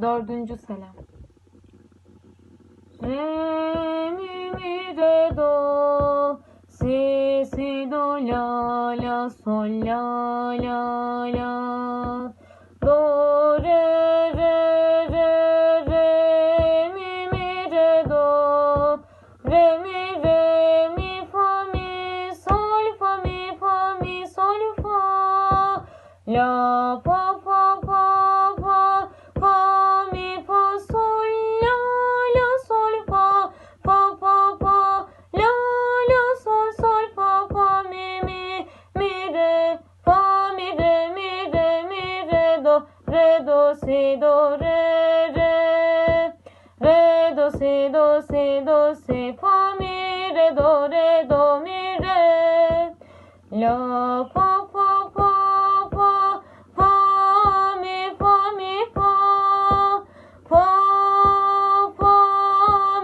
Dördüncü selam. Re mi mi re do si si do la la sol la la la do re re re re mi mi re do re mi re mi fa mi sol fa mi fa mi sol fa la fa re do si do re re. Re do si do si do si fa mi re do re do mi re. La fa fa fa fa fa mi fa mi fa. Fa fa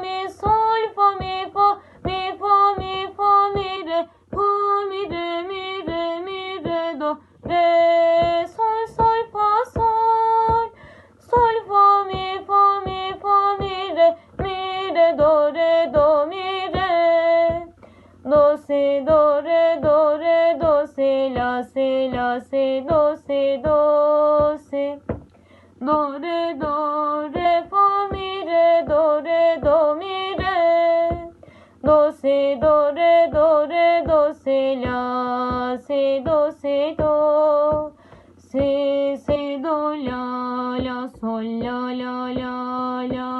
mi sol fa mi fa mi fa mi fa mi re. Fa mi re mi re mi re do re la si la si do si do si do re do re fa mi re do re do mi re do si do re do re do si la si do si do si si do la la sol la la la